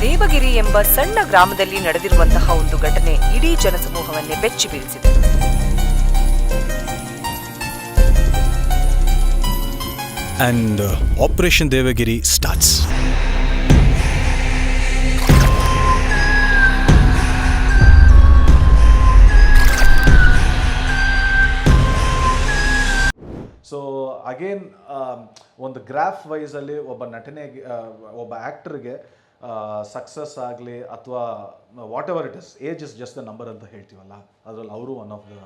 ದೇವಗಿರಿ ಎಂಬ ಸಣ್ಣ ಗ್ರಾಮದಲ್ಲಿ ನಡೆದಿರುವಂತಹ ಒಂದು ಘಟನೆ ಇಡೀ ಜನಸಮೂಹವನ್ನೇ ಬೆಚ್ಚಿ ಬೀಳಿಸಿದೆ and uh, Operation Devagiri starts. So again ಒಂದು ಗ್ರಾಫ್ ವೈಸಲ್ಲಿ ಒಬ್ಬ ನಟನೆಗೆ ಆ, ಒಬ್ಬ ಆ್ಯಕ್ಟರ್ಗೆ ಸಕ್ಸಸ್ ಆಗಲಿ ಅಥವಾ whatever it is age is just the number ಅಂತ ಹೇಳ್ತೀವಲ್ಲ, ಅದರಲ್ಲಿ ಅವರು one of the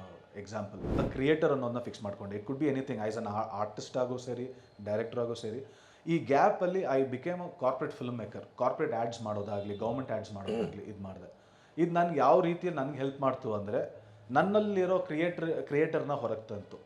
example the creator ಅನ್ನೋದನ್ನ ಫಿಕ್ಸ್ ಮಾಡ್ಕೊಂಡೆ. It could be anything as an artist ಆಗೋ ಸರಿ ಡೈರೆಕ್ಟರ್ ಆಗೋ ಸರಿ. ಈ ಗ್ಯಾಪಲ್ಲಿ I became a corporate film maker corporate ads ಮಾಡೋದಾಗಲಿ ಗೌರ್ಮೆಂಟ್ ಆ್ಯಡ್ಸ್ ಮಾಡೋದಾಗಲಿ ಇದು ಮಾಡಿದೆ. ಇದು ನನಗೆ ಯಾವ ರೀತಿ ನನಗೆ ಹೆಲ್ಪ್ ಮಾಡ್ತು ಅಂದರೆ, ನನ್ನಲ್ಲಿರೋ ಕ್ರಿಯೇಟರ್ ಕ್ರಿಯೇಟರ್ನ ಹೊರಗೆ ತಂತು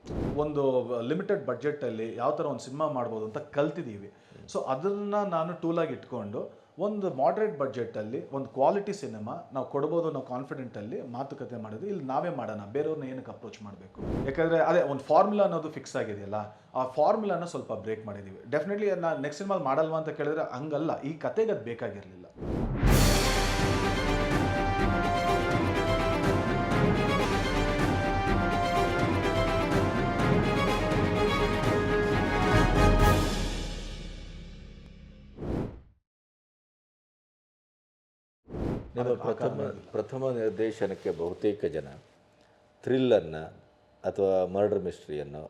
ಒಂದು ಲಿಮಿಟೆಡ್ ಬಡ್ಜೆಟಲ್ಲಿ ಯಾವ ಥರ ಒಂದು ಸಿನಿಮಾ ಮಾಡ್ಬೋದು ಅಂತ ಕಲ್ತಿದ್ದೀವಿ ಸೊ ಅದನ್ನು ನಾನು ಟೂಲಾಗಿ ಇಟ್ಕೊಂಡು ಒಂದು ಮಾಡ್ರೇಟ್ ಬಡ್ಜೆಟಲ್ಲಿ ಒಂದು ಕ್ವಾಲಿಟಿ ಸಿನಿಮಾ ನಾವು ಕೊಡ್ಬೋದು ಅನ್ನೋ ಕಾನ್ಫಿಡೆಂಟಲ್ಲಿ ಮಾತುಕತೆ ಮಾಡೋದು ಇಲ್ಲಿ ನಾವೇ ಮಾಡೋಣ, ಬೇರೆಯವ್ರನ್ನ ಏನಕ್ಕೆ ಅಪ್ರೋಚ್ ಮಾಡಬೇಕು? ಯಾಕಂದರೆ ಅದೇ ಒಂದು ಫಾರ್ಮುಲಾ ಅನ್ನೋದು ಫಿಕ್ಸ್ ಆಗಿದೆಯಲ್ಲ, ಆ ಫಾರ್ಮುಲಾನ ಸ್ವಲ್ಪ ಬ್ರೇಕ್ ಮಾಡಿದ್ದೀವಿ ಡೆಫಿನೆಟ್ಲಿ ನಾನು ನೆಕ್ಸ್ಟ್ ಸಿನಿಮಾ ಮಾಡಲ್ವಾ ಅಂತ ಕೇಳಿದ್ರೆ ಹಂಗಲ್ಲ, ಈ ಕತೆಗೆ ಅದು ಬೇಕಾಗಿರಲಿಲ್ಲ. ನಿಮ್ಮ ಪ್ರಥಮ ಪ್ರಥಮ ನಿರ್ದೇಶನಕ್ಕೆ ಬಹುತೇಕ ಜನ ಥ್ರಿಲ್ಲನ್ನು ಅಥವಾ ಮರ್ಡರ್ ಮಿಸ್ಟ್ರಿಯನ್ನು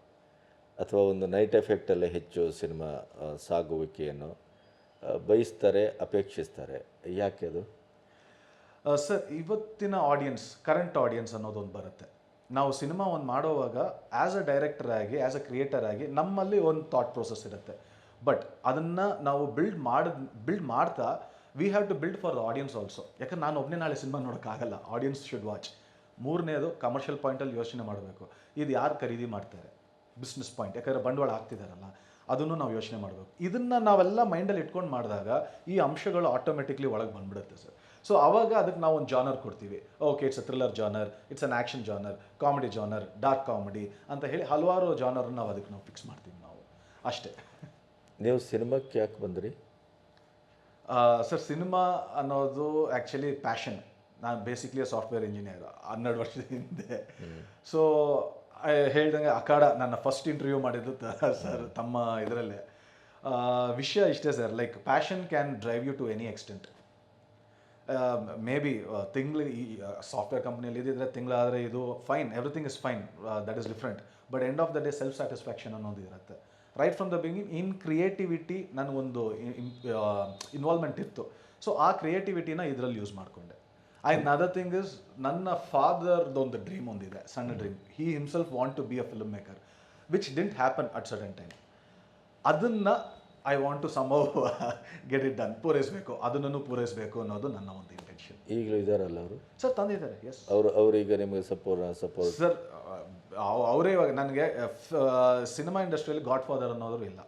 ಅಥವಾ ಒಂದು ನೈಟ್ ಎಫೆಕ್ಟಲ್ಲೇ ಹೆಚ್ಚು ಸಿನಿಮಾ ಸಾಗುವಿಕೆಯನ್ನು ಬಯಸ್ತಾರೆ ಅಪೇಕ್ಷಿಸ್ತಾರೆ. ಯಾಕೆ ಅದು? ಸರ್ ಇವತ್ತಿನ ಆಡಿಯನ್ಸ್ ಕರೆಂಟ್ ಆಡಿಯನ್ಸ್ ಅನ್ನೋದೊಂದು ಬರುತ್ತೆ. ನಾವು ಸಿನಿಮಾ ಒಂದು ಮಾಡೋವಾಗ ಆ್ಯಸ್ ಅ ಡೈರೆಕ್ಟರ್ ಆಗಿ ಆ್ಯಸ್ ಅ ಕ್ರಿಯೇಟರ್ ಆಗಿ ನಮ್ಮಲ್ಲಿ ಒಂದು ಥಾಟ್ ಪ್ರೊಸೆಸ್ ಇರುತ್ತೆ. ಬಟ್ ಅದನ್ನು ನಾವು ಬಿಲ್ಡ್ ಮಾಡಿದ್ ಬಿಲ್ಡ್ ಮಾಡ್ತಾ we have to build for the audience also ಯಾಕಂದ್ರೆ ನಾನು ಒಬ್ಬನೇ ನಾಳೆ ಸಿನಿಮಾ ನೋಡೋಕ್ಕಾಗಲ್ಲ. ಆಡಿಯನ್ಸ್ ಶುಡ್ ವಾಚ್ ಮೂರನೇದು ಕಮರ್ಷಿಯಲ್ ಪಾಯಿಂಟಲ್ಲಿ ಯೋಚನೆ ಮಾಡಬೇಕು. ಇದು ಯಾರು ಖರೀದಿ ಮಾಡ್ತಾರೆ? ಬಿಸ್ನೆಸ್ ಪಾಯಿಂಟ್ ಯಾಕಂದರೆ ಬಂಡವಾಳ ಹಾಕ್ತಿದಾರಲ್ಲ, ಅದನ್ನು ನಾವು ಯೋಚನೆ ಮಾಡಬೇಕು. ಇದನ್ನು ನಾವೆಲ್ಲ ಮೈಂಡಲ್ಲಿ ಇಟ್ಕೊಂಡು ಮಾಡಿದಾಗ ಈ ಅಂಶಗಳು ಆಟೋಮೆಟಿಕ್ಲಿ ಒಳಗೆ ಬಂದ್ಬಿಡುತ್ತೆ ಸರ್. ಸೊ ಅವಾಗ ಅದಕ್ಕೆ ನಾವು ಒಂದು ಜಾನರ್ ಕೊಡ್ತೀವಿ. Okay it's a thriller genre it's an action genre comedy genre dark comedy ಅಂತ ಹೇಳಿ ಹಲವಾರು ಜಾನರ್ನ ನಾವು ಅದಕ್ಕೆ ನಾವು ಫಿಕ್ಸ್ ಮಾಡ್ತೀವಿ ನಾವು. ಅಷ್ಟೇ. ನೀವು ಸಿನಿಮಾಕ್ಕೆ ಯಾಕೆ ಬಂದ್ರಿ? ಸರ್, ಸಿನಿಮಾ ಅನ್ನೋದು ಆ್ಯಕ್ಚುಲಿ ಪ್ಯಾಷನ್ ನಾನು ಬೇಸಿಕ್ಲಿ ಸಾಫ್ಟ್ವೇರ್ ಇಂಜಿನಿಯರ್ ಹನ್ನೆರಡು ವರ್ಷದ ಹಿಂದೆ. ಸೊ ಹೇಳ್ದಂಗೆ ಅಖಾಡ ನನ್ನ ಫಸ್ಟ್ ಇಂಟರ್ವ್ಯೂ ಮಾಡಿದ್ದು ಸರ್, ತಮ್ಮ ಇದರಲ್ಲೇ. ವಿಷಯ ಇಷ್ಟೇ sir like passion can drive you to any extent maybe ತಿಂಗ್ಳು ಈ ಸಾಫ್ಟ್ವೇರ್ ಕಂಪ್ನಿಯಲ್ಲಿ ಇದ್ದಿದ್ರೆ ತಿಂಗಳಾದರೆ ಇದು fine everything is fine that is different but end of the day self satisfaction ಅನ್ನೋದು ಇರುತ್ತೆ. Right from the begin in creativity ನನಗೊಂದು involvement ಇತ್ತು. ಸೊ ಆ ಕ್ರಿಯೇಟಿವಿಟಿನ ಇದರಲ್ಲಿ ಯೂಸ್ ಮಾಡಿಕೊಂಡೆ. ಐ ನದರ್ ಥಿಂಗ್ ಇಸ್ ನನ್ನ ಫಾದರ್ದೊಂದು ಡ್ರೀಮ್ ಒಂದಿದೆ, ಸಣ್ಣ dream he himself want to be a film maker which didn't happen at sudden time ಅದನ್ನು I want to some get it done ಪೂರೈಸಬೇಕು. ಅದನ್ನು ಪೂರೈಸಬೇಕು ಅನ್ನೋದು ನನ್ನ ಒಂದು ಇಂಟೆನ್ಷನ್ ಈಗಲೂ ಇದ್ದಾರಲ್ಲ ಅವರು? ಸರ್ ತಂದಿದ್ದಾರೆ. ಎಸ್ ಅವರು ಅವರೀಗ ನಿಮಗೆ ಸಪೋರ್ಟ್ ಸಪೋರ್ಟ್ ಸರ್ ಅವರೇ ಇವಾಗ ನನಗೆ ಸಿನಿಮಾ ಇಂಡಸ್ಟ್ರಿಯಲ್ಲಿ ಗಾಡ್ ಫಾದರ್ ಅನ್ನೋರು ಇಲ್ಲ.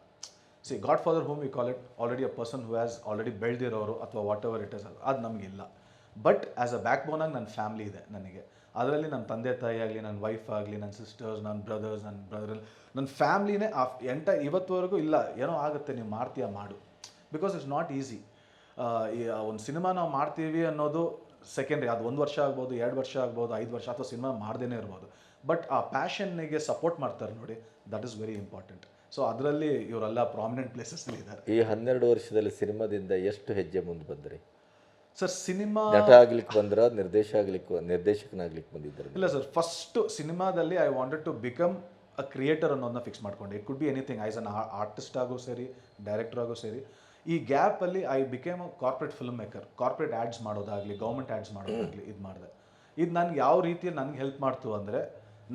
See godfather whom we call it already a person who has already ಬೆಳೆದಿರೋರು ಅಥವಾ ವಾಟ್ ಎವರ್ ಇಟ್ ಇಸ್ ಅದು ನಮಗಿಲ್ಲ ಬಟ್ ಆ್ಯಸ್ ಅ ಬ್ಯಾಕ್ ಬೋನಾಗಿ ನನ್ನ ಫ್ಯಾಮ್ಲಿ ಇದೆ ನನಗೆ. ಅದರಲ್ಲಿ ನನ್ನ ತಂದೆ ತಾಯಿ ಆಗಲಿ, ನನ್ನ ವೈಫ್ ಆಗಲಿ, ನನ್ನ ಸಿಸ್ಟರ್ಸ್ ನನ್ನ ಬ್ರದರ್ಸ್ ನನ್ನ ಬ್ರದರ್ ನನ್ನ ಫ್ಯಾಮ್ಲಿನೇ ಆ ಎಂಟ, ಇವತ್ತುವರೆಗೂ ಇಲ್ಲ. ಏನೋ ಆಗುತ್ತೆ, ನೀವು ಮಾಡ್ತೀಯ ಮಾಡು. ಬಿಕಾಸ್ ಇಟ್ಸ್ ನಾಟ್ ಈಸಿ ಒಂದು ಸಿನಿಮಾ ನಾವು ಮಾಡ್ತೀವಿ ಅನ್ನೋದು ಸೆಕೆಂಡ್ರಿ ಅದು ಒಂದು ವರ್ಷ ಆಗ್ಬೋದು, ಎರಡು ವರ್ಷ ಆಗ್ಬೋದು, ಐದು ವರ್ಷ ಅಥವಾ ಸಿನಿಮಾ ಮಾಡ್ದೇ ಇರ್ಬೋದು. ಬಟ್ ಆ ಪ್ಯಾಷನ್ನಿಗೆ ಸಪೋರ್ಟ್ ಮಾಡ್ತಾರೆ ನೋಡಿ that is very important so ಅದರಲ್ಲಿ ಇವರೆಲ್ಲ ಪ್ರಾಮಿನೆಂಟ್ ಪ್ಲೇಸಸ್ ಇದ್ದಾರೆ. ಈ ಹನ್ನೆರಡು ವರ್ಷದಲ್ಲಿ ಸಿನಿಮಾದಿಂದ ಎಷ್ಟು ಹೆಜ್ಜೆ ಮುಂದೆ ಬಂದ್ರಿ? ಸರ್ ಸಿನಿಮಾ ನಟ ಆಗ್ಲಿಕ್ಕೆ ಬಂದ್ರ ನಿರ್ದೇಶ ಆಗ್ಲಿಕ್ಕೆ ನಿರ್ದೇಶಕನಾಗ್ಲಿಕ್ಕೆ ಬಂದಿದ್ದಾರೆ. ಇಲ್ಲ ಸರ್ ಫಸ್ಟ್ ಸಿನಿಮಾದಲ್ಲಿ I wanted to become a creator ಅನ್ನೋದನ್ನ ಫಿಕ್ಸ್ ಮಾಡ್ಕೊಂಡೆ. It could be anything as an artist ಆಗೋ ಸರಿ ಡೈರೆಕ್ಟರ್ ಆಗೋ ಸರಿ. ಈ ಗ್ಯಾಪ್ ಅಲ್ಲಿ I became a corporate film maker corporate ads ಮಾಡೋದಾಗಲಿ ಗೌರ್ಮೆಂಟ್ ಆ್ಯಡ್ಸ್ ಮಾಡೋದಾಗಲಿ ಇದು ಮಾಡಿದೆ. ಇದು ನನಗೆ ಯಾವ ರೀತಿಯಲ್ಲಿ ನನಗೆ ಹೆಲ್ಪ್ ಮಾಡ್ತು ಅಂದರೆ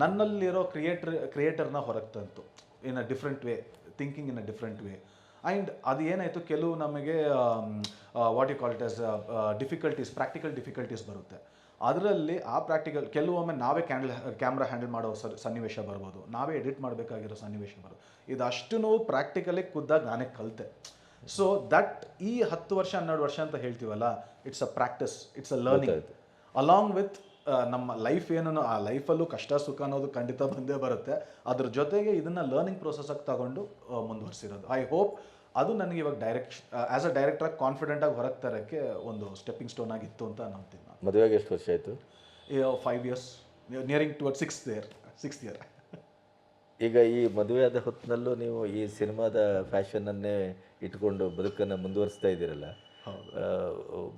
ನನ್ನಲ್ಲಿರೋ ಕ್ರಿಯೇಟರ್ ಕ್ರಿಯೇಟರ್ನ ಹೊರಗೆ ತಂತು in a different way thinking in a different way and ಅದು ಏನಾಯಿತು? ಕೆಲವು ನಮಗೆ what you call it as difficulties practical difficulties ಬರುತ್ತೆ. ಅದರಲ್ಲಿ ಆ ಪ್ರಾಕ್ಟಿಕಲ್ ಕೆಲವೊಮ್ಮೆ ನಾವೇ ಕ್ಯಾಂಡಲ್ ಕ್ಯಾಮ್ರಾ ಹ್ಯಾಂಡಲ್ ಮಾಡೋ ಸನ್ನಿವೇಶ ಬರ್ಬೋದು. ನಾವೇ ಎಡಿಟ್ ಮಾಡಬೇಕಾಗಿರೋ ಸನ್ನಿವೇಶ ಬರೋದು ಇದಷ್ಟು ಪ್ರಾಕ್ಟಿಕಲಿ ಖುದ್ದಾಗಿ ನಾನೇ ಕಲಿತೆ. ಸೊ ದಟ್ ಈ ಹತ್ತು ವರ್ಷ ಹನ್ನೆರಡು ವರ್ಷ ಅಂತ ಹೇಳ್ತೀವಲ್ಲ it's a practice it's a learning along with ನಮ್ಮ ಲೈಫ್ ಏನೋ ಆ ಲೈಫಲ್ಲೂ ಕಷ್ಟ ಸುಖ ಅನ್ನೋದು ಖಂಡಿತ ಬಂದೇ ಬರುತ್ತೆ. ಅದ್ರ ಜೊತೆಗೆ ಇದನ್ನು ಲರ್ನಿಂಗ್ ಪ್ರೊಸೆಸ್ಸಾಗಿ ತಗೊಂಡು ಮುಂದುವರಿಸಿರೋದು. ಐ ಹೋಪ್ ಅದು ನನಗೆ ಇವಾಗ ಡೈರೆಕ್ಟ್ ಆಸ್ ಅ ಡೈರೆಕ್ಟರ್ ಕಾನ್ಫಿಡೆಂಟಾಗಿ ಹೊರಗೆ ತರೋಕ್ಕೆ ಒಂದು ಸ್ಟೆಪ್ಪಿಂಗ್ ಸ್ಟೋನ್ ಆಗಿತ್ತು ಅಂತ ನಂಬ್ತೀನಿ ನಾನು. ಮದುವೆಗೆ ಎಷ್ಟು ವರ್ಷ ಆಯಿತು? Five years nearing toward six year sixth year ಈಗ ಈ ಮದುವೆಯಾದ ಹೊತ್ತಿನಲ್ಲೂ ನೀವು ಈ ಸಿನಿಮಾದ ಫ್ಯಾಷನನ್ನೇ ಇಟ್ಕೊಂಡು ಬದುಕನ್ನು ಮುಂದುವರಿಸ್ತಾ ಇದ್ದೀರಲ್ಲ?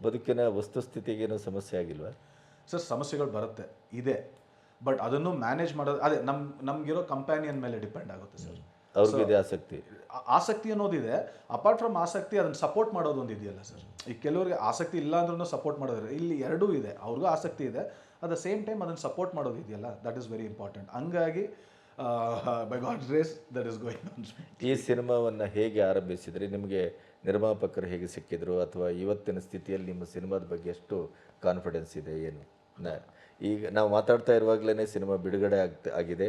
ಬದುಕಿನ ವಸ್ತುಸ್ಥಿತಿಗೇನು ಸಮಸ್ಯೆ ಆಗಿಲ್ವಾ? ಸರ್ ಸಮಸ್ಯೆಗಳು ಬರುತ್ತೆ ಇದೆ. ಬಟ್ ಅದನ್ನು ಮ್ಯಾನೇಜ್ ಮಾಡೋದು ಅದೇ ನಮ್ ನಮ್ಗಿರೋ ಕಂಪ್ಯಾನಿಯನ್ ಮೇಲೆ ಡಿಪೆಂಡ್ ಆಗುತ್ತೆ ಸರ್. ಅವ್ರಿಗೆ ಆಸಕ್ತಿ. ಆಸಕ್ತಿ ಅನ್ನೋದಿದೆ ಅಪಾರ್ಟ್ ಫ್ರಮ್ ಆಸಕ್ತಿ ಅದನ್ನು ಸಪೋರ್ಟ್ ಮಾಡೋದು ಒಂದು ಇದೆಯಲ್ಲ ಸರ್. ಈ ಕೆಲವರಿಗೆ ಆಸಕ್ತಿ ಇಲ್ಲ ಅಂದ್ರೂ ಸಪೋರ್ಟ್ ಮಾಡೋದ್ರೆ ಇಲ್ಲಿ ಎರಡೂ ಇದೆ. ಅವ್ರಿಗೂ ಆಸಕ್ತಿ ಇದೆ. ಅಟ್ ದ ಸೇಮ್ ಟೈಮ್ ಅದನ್ನು ಸಪೋರ್ಟ್ ಮಾಡೋದು ಇದೆಯಲ್ಲ ದಟ್ ಇಸ್ ವೆರಿ ಇಂಪಾರ್ಟೆಂಟ್ ಹಂಗಾಗಿ by God grace that is going ಈ ಸಿನಿಮಾವನ್ನು ಹೇಗೆ ಆರಂಭಿಸಿದ್ರಿ? ನಿಮಗೆ ನಿರ್ಮಾಪಕರು ಹೇಗೆ ಸಿಕ್ಕಿದ್ರು ಅಥವಾ ಇವತ್ತಿನ ಸ್ಥಿತಿಯಲ್ಲಿ ನಿಮ್ಮ ಸಿನಿಮಾದ ಬಗ್ಗೆ ಎಷ್ಟು ಕಾನ್ಫಿಡೆನ್ಸ್ ಇದೆ ಏನು? ಈಗ ನಾವು ಮಾತಾಡ್ತಾ ಇರುವಾಗಲೇ ಸಿನಿಮಾ ಬಿಡುಗಡೆ ಆಗ್ತಾ ಆಗಿದೆ.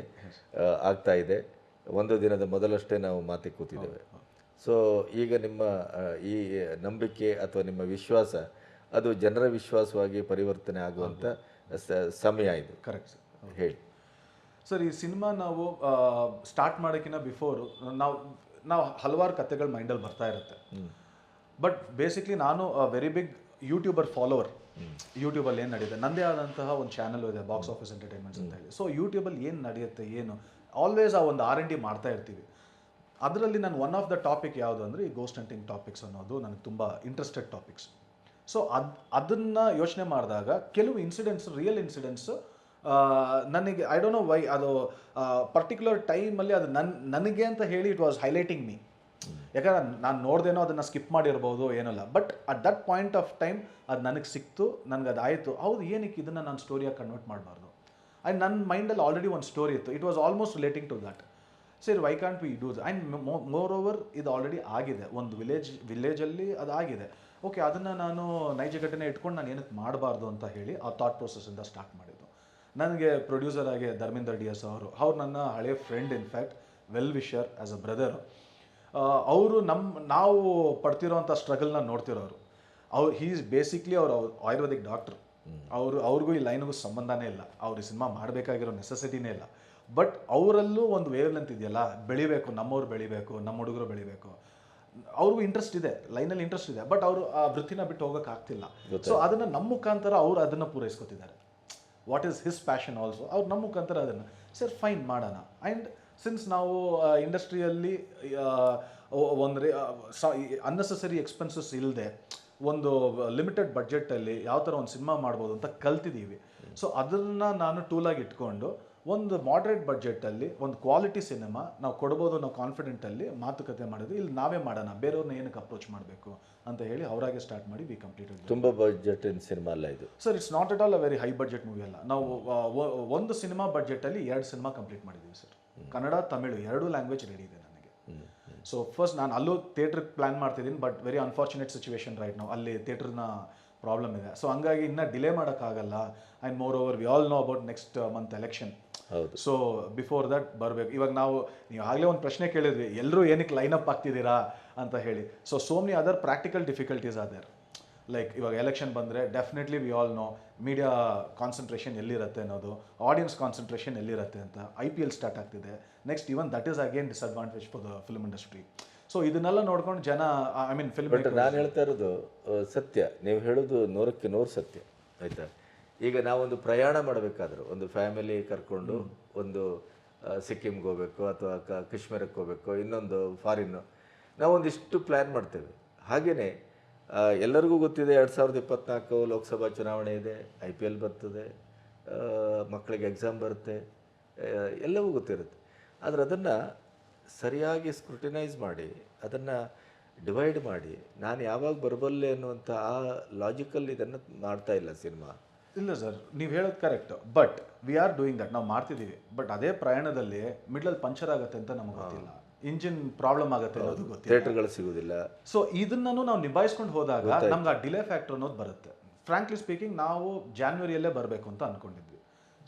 ಆಗ್ತಾ ಇದೆ. ಒಂದು ದಿನದ ಮೊದಲಷ್ಟೇ ನಾವು ಮಾತಿ ಕೂತಿದ್ದೇವೆ. ಸೊ ಈಗ ನಿಮ್ಮ ಈ ನಂಬಿಕೆ ಅಥವಾ ನಿಮ್ಮ ವಿಶ್ವಾಸ ಅದು ಜನರ ವಿಶ್ವಾಸವಾಗಿ ಪರಿವರ್ತನೆ ಆಗುವಂಥ ಸ- ಸಮಯ ಇದು. ಕರೆಕ್ಟ್ ಸರ್ ಹೇಳಿ. ಸರ್ ಈ ಸಿನಿಮಾ ನಾವು ಸ್ಟಾರ್ಟ್ ಮಾಡೋಕ್ಕಿಂತ ಬಿಫೋರು ನಾವು ನಾವು ಹಲವಾರು ಕತೆಗಳು ಮೈಂಡಲ್ಲಿ ಬರ್ತಾ ಇರುತ್ತೆ. ಬಟ್ ಬೇಸಿಕ್ಲಿ ನಾನು ವೆರಿ ಬಿಗ್ ಯೂಟ್ಯೂಬರ್ ಫಾಲೋವರ್ ಯೂಟ್ಯೂಬಲ್ಲಿ ಏನು ನಡೆಯುತ್ತೆ ನನ್ನದೇ ಆದಂತಹ ಒಂದು ಚಾನಲ್ ಇದೆ ಬಾಕ್ಸ್ ಆಫೀಸ್ ಎಂಟರ್ಟೈನ್ಮೆಂಟ್ಸ್ ಅಂತ ಹೇಳಿ. ಸೊ ಯೂಟ್ಯೂಬಲ್ಲಿ ಏನು ನಡೆಯುತ್ತೆ ಏನು? ಆಲ್ವೇಸ್ ಆ ಒಂದು ಆರ್ ಎನ್ ಡಿ ಮಾಡ್ತಾ ಇರ್ತೀವಿ. ಅದರಲ್ಲಿ ನಾನು ಒನ್ ಆಫ್ ದ ಟಾಪಿಕ್ ಯಾವುದು ಅಂದರೆ ಈ ಗೋಸ್ಟ್ ಹಂಟಿಂಗ್ ಟಾಪಿಕ್ಸ್ ಅನ್ನೋದು ನನಗೆ ತುಂಬ ಇಂಟ್ರೆಸ್ಟೆಡ್ ಟಾಪಿಕ್ಸ್ ಸೊ ಅದು, ಅದನ್ನು ಯೋಚನೆ ಮಾಡಿದಾಗ ಕೆಲವು ಇನ್ಸಿಡೆಂಟ್ಸ್ ರಿಯಲ್ ಇನ್ಸಿಡೆಂಟ್ಸ್ ನನಗೆ ಐ ಡೋಂಟ್ ನೋ ವೈ ಅದು ಪರ್ಟಿಕ್ಯುಲರ್ ಟೈಮಲ್ಲಿ ಅದು ನನ್ನ ನನಗೆ ಅಂತ ಹೇಳಿ ಇಟ್ ವಾಸ್ ಹೈಲೈಟಿಂಗ್ ಮೀ ಯಾಕಂದ್ರೆ ನಾನು ನೋಡ್ದೇನೋ ಅದನ್ನು ಸ್ಕಿಪ್ ಮಾಡಿರ್ಬೋದು, ಏನಲ್ಲ. But at that point of time ಅದು ನನಗೆ ಸಿಕ್ತು, ನನಗೆ ಅದು ಆಯಿತು. ಹೌದು, ಏನಕ್ಕೆ ಇದನ್ನು ನಾನು ಸ್ಟೋರಿಯಾಗಿ ಕನ್ವರ್ಟ್ ಮಾಡಬಾರ್ದು? ಆ್ಯಂಡ್ ನನ್ನ ಮೈಂಡಲ್ಲಿ ಆಲ್ರೆಡಿ ಒಂದು ಸ್ಟೋರಿ ಇತ್ತು. It was almost relating to that ಸರಿ why can't we dos and moreover ಇದು ಆಲ್ರೆಡಿ ಆಗಿದೆ. ಒಂದು ವಿಲೇಜ್ ವಿಲೇಜಲ್ಲಿ ಅದು ಆಗಿದೆ. ಓಕೆ ಅದನ್ನು ನಾನು ನೈಜ ಘಟನೆ ಇಟ್ಕೊಂಡು ನಾನು ಏನಕ್ಕೆ ಮಾಡಬಾರ್ದು ಅಂತ ಹೇಳಿ ಆ ಥಾಟ್ ಪ್ರೊಸೆಸ್ಸಿಂದ ಸ್ಟಾರ್ಟ್ ಮಾಡಿದ್ದು. ನನಗೆ ಪ್ರೊಡ್ಯೂಸರ್ ಆಗಿ ಧರ್ಮೇಂದ್ರ ಡಿ ಎಸ್ ಅವರು ಅವ್ರು ನನ್ನ ಹಳೆಯ friend in fact well wisher as a brother ಅವರು ನಮ್ಮ ನಾವು ಪಡ್ತಿರೋಂಥ ಸ್ಟ್ರಗಲ್ನ ನೋಡ್ತಿರೋರು. ಅವ್ರು ಹೀ ಈಸ್ ಬೇಸಿಕ್ಲಿ ಅವರು ಆಯುರ್ವೇದಿಕ್ ಡಾಕ್ಟ್ರು ಅವರು ಅವ್ರಿಗೂ ಈ ಲೈನ್ಗೂ ಸಂಬಂಧನೇ ಇಲ್ಲ. ಅವ್ರು ಈ ಸಿನಿಮಾ ಮಾಡಬೇಕಾಗಿರೋ ನೆಸೆಸಿಟಿನೇ ಇಲ್ಲ. ಬಟ್ ಅವರಲ್ಲೂ ಒಂದು ವೇವ್ ಲೆಂತ್ ಇದೆಯಲ್ಲ ಬೆಳಿಬೇಕು ನಮ್ಮವ್ರು ಬೆಳಿಬೇಕು ನಮ್ಮ ಹುಡುಗರು ಬೆಳಿಬೇಕು. ಅವ್ರಿಗೂ ಇಂಟ್ರೆಸ್ಟ್ ಇದೆ ಲೈನಲ್ಲಿ ಇಂಟ್ರೆಸ್ಟ್ ಇದೆ. ಬಟ್ ಅವರು ಆ ವೃತ್ತಿನ ಬಿಟ್ಟು ಹೋಗೋಕ್ಕಾಗ್ತಿಲ್ಲ ಸೊ ಅದನ್ನು ನಮ್ಮ ಮುಖಾಂತರ ಅವ್ರು ಅದನ್ನು ಪೂರೈಸ್ಕೊತಿದ್ದಾರೆ. What is his passion also ಅವ್ರು ನಮ್ಮ ಮುಖಾಂತರ ಅದನ್ನು. ಸರ್ ಫೈನ್ ಮಾಡೋಣ. ಆ್ಯಂಡ್ ಸಿನ್ಸ್ ನಾವು ಇಂಡಸ್ಟ್ರಿಯಲ್ಲಿ ಒಂದು ರೇ ಅನ್ನೆಸಸರಿ ಎಕ್ಸ್ಪೆನ್ಸಸ್ ಇಲ್ಲದೆ ಒಂದು ಲಿಮಿಟೆಡ್ ಬಡ್ಜೆಟಲ್ಲಿ ಯಾವ ಥರ ಒಂದು ಸಿನಿಮಾ ಮಾಡ್ಬೋದು ಅಂತ ಕಲ್ತಿದ್ದೀವಿ ಸೊ ಅದನ್ನು ನಾನು ಟೂಲಾಗಿ ಇಟ್ಕೊಂಡು ಒಂದು ಮಾಡ್ರೇಟ್ ಬಡ್ಜೆಟಲ್ಲಿ ಒಂದು ಕ್ವಾಲಿಟಿ ಸಿನಿಮಾ ನಾವು ಕೊಡ್ಬೋದು ಅನ್ನೋ ಕಾನ್ಫಿಡೆಂಟಲ್ಲಿ ಮಾತುಕತೆ ಮಾಡಿದ್ವಿ ಇಲ್ಲಿ ನಾವೇ ಮಾಡೋಣ ಬೇರೆಯವ್ರನ್ನ ಏನಕ್ಕೆ ಅಪ್ರೋಚ್ ಮಾಡಬೇಕು ಅಂತ ಹೇಳಿ ಅವರಾಗೆ ಸ್ಟಾರ್ಟ್ ಮಾಡಿ ವಿ ಕಂಪ್ಲೀಟೆಡ್ ತುಂಬ ಇನ್ ಸಿನಿಮಾ ಅಲ್ಲ ಇದು. Sir it's not at all a very high budget movie ಅಲ್ಲ. ನಾವು ಒಂದು ಸಿನಿಮಾ ಬಜೆಟಲ್ಲಿ ಎರಡು ಸಿನಿಮಾ ಕಂಪ್ಲೀಟ್ ಮಾಡಿದ್ದೀವಿ ಸರ್ ಕನ್ನಡ ತಮಿಳು ಎರಡೂ ಲ್ಯಾಂಗ್ವೇಜ್ ರೆಡಿ ಇದೆ ನನಗೆ. ಸೊ ಫಸ್ಟ್ ನಾನು ಅಲ್ಲೂ ಥಿಯೇಟ್ರಿಗೆ ಪ್ಲ್ಯಾನ್ ಮಾಡ್ತಿದ್ದೀನಿ but very unfortunate situation right ನಾವು ಅಲ್ಲಿ ಥಿಯೇಟ್ರನ್ನ ಪ್ರಾಬ್ಲಮ್ ಇದೆ. ಸೊ ಹಂಗಾಗಿ ಇನ್ನೂ ಡಿಲೇ ಮಾಡೋಕ್ಕಾಗಲ್ಲ. And moreover we all know about next month election ಹೌದು. ಸೊ ಬಿಫೋರ್ ದಟ್ ಬರಬೇಕು. ಇವಾಗ ನಾವು ನೀವು ಆಗಲೇ ಒಂದು ಪ್ರಶ್ನೆ ಕೇಳಿದ್ವಿ ಎಲ್ಲರೂ ಏನಕ್ಕೆ ಲೈನ್ ಅಪ್ ಆಗ್ತಿದ್ದೀರಾ ಅಂತ ಹೇಳಿ. So so many other practical difficulties are there like ಇವಾಗ ಎಲೆಕ್ಷನ್ ಬಂದರೆ definitely we all know media concentration ಎಲ್ಲಿರುತ್ತೆ ಅನ್ನೋದು ಆಡಿಯನ್ಸ್ ಕಾನ್ಸಂಟ್ರೇಷನ್ ಎಲ್ಲಿರುತ್ತೆ ಅಂತ ಐ ಪಿ ಎಲ್ ಸ್ಟಾರ್ಟ್ ಆಗ್ತಿದೆ. Next even that is again disadvantage for the film industry so ಇದನ್ನೆಲ್ಲ ನೋಡ್ಕೊಂಡು ಜನ ಐ ಮೀನ್ ಫಿಲ್ಮ್ ನಾನು ಹೇಳ್ತಾ ಇರೋದು ಸತ್ಯ. ನೀವು ಹೇಳೋದು ನೂರಕ್ಕೆ ನೂರು ಸತ್ಯ. ಆಯ್ತಾ? ಈಗ ನಾವೊಂದು ಪ್ರಯಾಣ ಮಾಡಬೇಕಾದ್ರೂ. ಒಂದು ಫ್ಯಾಮಿಲಿ ಕರ್ಕೊಂಡು ಒಂದು ಸಿಕ್ಕಿಮ್ಗೆ ಹೋಗಬೇಕು ಅಥವಾ ಕ, ಕಾಶ್ಮೀರಕ್ಕೆ ಹೋಗ್ಬೇಕು, ಇನ್ನೊಂದು ಫಾರಿನ್ನು. ನಾವೊಂದಿಷ್ಟು ಪ್ಲ್ಯಾನ್ ಮಾಡ್ತೇವೆ. ಹಾಗೆಯೇ ಎಲ್ಲರಿಗೂ ಗೊತ್ತಿದೆ ಎರಡು ಸಾವಿರದ ಇಪ್ಪತ್ನಾಲ್ಕು ಲೋಕಸಭಾ ಚುನಾವಣೆ ಇದೆ, ಐ ಪಿ ಎಲ್ ಬರ್ತದೆ ಮಕ್ಕಳಿಗೆ ಎಕ್ಸಾಮ್ ಬರುತ್ತೆ ಎಲ್ಲವೂ ಗೊತ್ತಿರುತ್ತೆ. ಆದರೆ ಅದನ್ನು ಸರಿಯಾಗಿ ಸ್ಕ್ರೂಟಿನೈಸ್ ಮಾಡಿ, ಅದನ್ನು ಡಿವೈಡ್ ಮಾಡಿ, ನಾನು ಯಾವಾಗ ಬರಬಲ್ಲೆ ಅನ್ನುವಂಥ ಆ ಲಾಜಿಕಲ್ ಇದನ್ನು ಮಾಡ್ತಾ ಇಲ್ಲ ಸಿನಿಮಾ. ಇಲ್ಲ ಸರ್ ನೀವು ಹೇಳೋದು correct but we are doing that ನಾವು ಮಾಡ್ತಿದ್ದೀವಿ. ಬಟ್ ಅದೇ ಪ್ರಯಾಣದಲ್ಲಿ ಮಿಡ್ಲಲ್ಲಿ ಪಂಚರ್ ಆಗುತ್ತೆ ಅಂತ ನಮಗೆ ಗೊತ್ತಿಲ್ಲ. ಇಂಜಿನ್ ಪ್ರಾಬ್ಲಮ್ ಆಗುತ್ತೆ ಅನ್ನೋದು ಗೊತ್ತಿಲ್ಲ. ಥಿಯೇಟರ್ಗಳು ಸಿಗೋದಿಲ್ಲ. ಸೊ ಇದನ್ನು ನಾವು ನಿಭಾಯಿಸ್ಕೊಂಡು ಹೋದಾಗ ನಮ್ಗೆ ಆ ಡಿಲೇ ಫ್ಯಾಕ್ಟರ್ ಅನ್ನೋದು ಬರುತ್ತೆ. ಫ್ರಾಂಕ್ಲಿ ಸ್ಪೀಕಿಂಗ್ ನಾವು ಜಾನ್ವರಿಯಲ್ಲೇ ಬರಬೇಕು ಅಂತ ಅನ್ಕೊಂಡಿದ್ವಿ.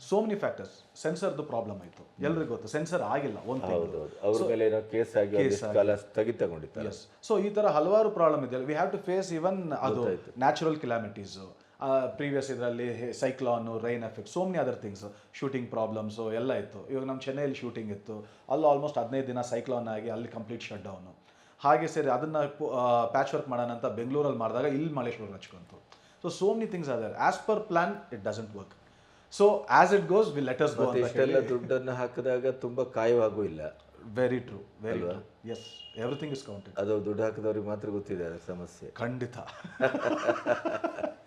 ಸೋ ಮೆನಿ ಫ್ಯಾಕ್ಟರ್ಸ್ ಸೆನ್ಸರ್ದು ಪ್ರಾಬ್ಲಮ್ ಆಯಿತು. ಎಲ್ರಿಗೂ ಗೊತ್ತು. ಸೆನ್ಸರ್ ಆಗಿಲ್ಲ ಒಂದು ಕೇಸ್ ಆಗಿ ಸೊ ಈ ಥರ ಹಲವಾರು ಪ್ರಾಬ್ಲಮ್ ಇದೆ we have to face even ಅದು ನ್ಯಾಚುರಲ್ ಕ್ಲಾಮಿಟೀಸು ಪ್ರೀವಿಯಸ್ ಇದರಲ್ಲಿ cyclone rain effect so many other things shooting problems ಎಲ್ಲ ಇತ್ತು. ಇವಾಗ ನಮ್ಮ ಚೆನ್ನೈಯಲ್ಲಿ ಶೂಟಿಂಗ್ ಇತ್ತು. ಅಲ್ಲಿ ಆಲ್ಮೋಸ್ಟ್ ಹದಿನೈದು ದಿನ ಸೈಕ್ಲಾನ್ ಆಗಿ ಅಲ್ಲಿ ಕಂಪ್ಲೀಟ್ ಶಟ್ ಡೌನು ಹಾಗೆ ಸೇರಿ ಅದನ್ನು ಪ್ಯಾಚ್ ವರ್ಕ್ ಮಾಡೋಣ ಅಂತ ಬೆಂಗಳೂರಲ್ಲಿ ಮಾಡಿದಾಗ ಇಲ್ಲಿ Malleshwara ಹಚ್ಕೊಂತು. So so many things other as per plan it doesn't work so as it goes we let us go ಇಷ್ಟೆಲ್ಲ ದುಡ್ಡನ್ನು ಹಾಕಿದಾಗ ತುಂಬ ಕಾಯುವಾಗೂ ಇಲ್ಲ. Very true very yes everything is counted ಅದು ದುಡ್ಡು ಹಾಕಿದವ್ರಿಗೆ ಮಾತ್ರ ಗೊತ್ತಿದೆ ಅದರ ಸಮಸ್ಯೆ. ಖಂಡಿತ.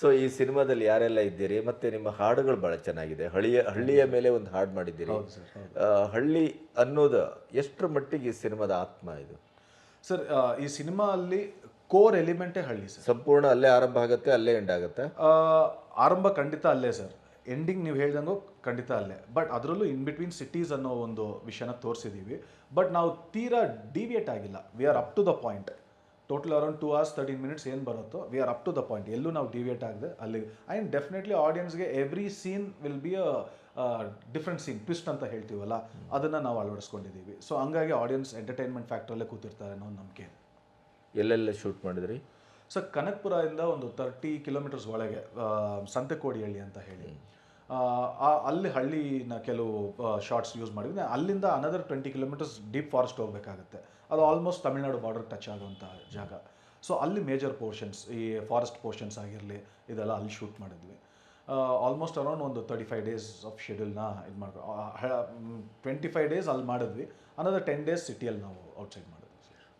ಸೊ ಈ ಸಿನಿಮಾದಲ್ಲಿ ಯಾರೆಲ್ಲ ಇದ್ದೀರಿ? ಮತ್ತೆ ನಿಮ್ಮ ಹಾಡುಗಳು ಬಹಳ ಚೆನ್ನಾಗಿದೆ. ಹಳ್ಳಿಯ ಹಳ್ಳಿಯ ಮೇಲೆ ಒಂದು ಹಾಡು ಮಾಡಿದ್ದೀರಿ. ಹಳ್ಳಿ ಅನ್ನೋದು ಎಷ್ಟರ ಮಟ್ಟಿಗೆ ಈ ಸಿನಿಮಾದ ಆತ್ಮ ಇದು? ಸರ್ ಈ ಸಿನಿಮಾ ಅಲ್ಲಿ ಕೋರ್ ಎಲಿಮೆಂಟೇ ಹಳ್ಳಿ ಸರ್. ಸಂಪೂರ್ಣ ಅಲ್ಲೇ ಆರಂಭ ಆಗುತ್ತೆ ಅಲ್ಲೇ ಎಂಡ್ ಆಗುತ್ತೆ? ಆರಂಭ ಖಂಡಿತ ಅಲ್ಲೇ ಸರ್. ಎಂಡಿಂಗ್ ನೀವು ಹೇಳ್ದಂಗೂ ಖಂಡಿತ ಅಲ್ಲೇ. ಬಟ್ ಅದರಲ್ಲೂ ಇನ್ ಬಿಟ್ವೀನ್ ಸಿಟೀಸ್ ಅನ್ನೋ ಒಂದು ವಿಷಯನ ತೋರಿಸಿದ್ದೀವಿ ಬಟ್ ನಾವು ತೀರಾ ಡಿವಿಯೇಟ್ ಆಗಿಲ್ಲ. We are up to the point total around two hours thirteen minutes ಏನು ಬರುತ್ತೋ we are up to the point ಎಲ್ಲೂ ನಾವು ಡಿವಿಯೇಟ್ ಆಗದೆ ಅಲ್ಲಿ. And definitely ಆಡಿಯನ್ಸ್ಗೆ every scene will be a different scene twist ಅಂತ ಹೇಳ್ತೀವಲ್ಲ ಅದನ್ನು ನಾವು ಅಳವಡಿಸ್ಕೊಂಡಿದ್ದೀವಿ. ಸೊ ಹಂಗಾಗಿ ಆಡಿಯನ್ಸ್ ಎಂಟರ್ಟೈನ್ಮೆಂಟ್ ಫ್ಯಾಕ್ಟ್ರಲ್ಲೇ ಕೂತಿರ್ತಾರೆ ಅನ್ನೋ ನಂಬಿಕೆ. ಎಲ್ಲೆಲ್ಲ ಶೂಟ್ ಮಾಡಿದ್ರಿ? ಸೊ ಕನಕಪುರದಿಂದ ಒಂದು ತರ್ಟಿ ಕಿಲೋಮೀಟರ್ಸ್ ಒಳಗೆ ಸಂತೆಕೋಡಿಹಳ್ಳಿ ಅಂತ ಹೇಳಿ. ಅಲ್ಲಿ ಹಳ್ಳಿನ ಕೆಲವು ಶಾರ್ಟ್ಸ್ ಯೂಸ್ ಮಾಡಿದ್ವಿ. ಅಲ್ಲಿಂದ another twenty kilometres deep forest ಹೋಗಬೇಕಾಗುತ್ತೆ. ಅದು ಆಲ್ಮೋಸ್ಟ್ ತಮಿಳ್ನಾಡು ಬಾರ್ಡರ್ ಟಚ್ ಆಗುವಂಥ ಜಾಗ. ಸೊ ಅಲ್ಲಿ ಮೇಜರ್ ಪೋರ್ಷನ್ಸ್ ಈ ಫಾರೆಸ್ಟ್ ಪೋರ್ಷನ್ಸ್ ಆಗಿರಲಿ ಇದೆಲ್ಲ ಅಲ್ಲಿ ಶೂಟ್ ಮಾಡಿದ್ವಿ. ಆಲ್ಮೋಸ್ಟ್ ಅರೌಂಡ್ ಒಂದು ತರ್ಟಿ ಫೈವ್ ಡೇಸ್ ಆಫ್ ಶೆಡ್ಯೂಲ್ನ ಇದು ಮಾಡ್ಕೊ ಟ್ವೆಂಟಿ ಫೈವ್ ಡೇಸ್ ಅಲ್ಲಿ ಮಾಡಿದ್ವಿ. ಅನದರ್ ಟೆನ್ ಡೇಸ್ ಸಿಟಿಯಲ್ಲಿ ನಾವು ಔಟ್ಸೈಡ್ ಮಾಡಿದ್ವಿ.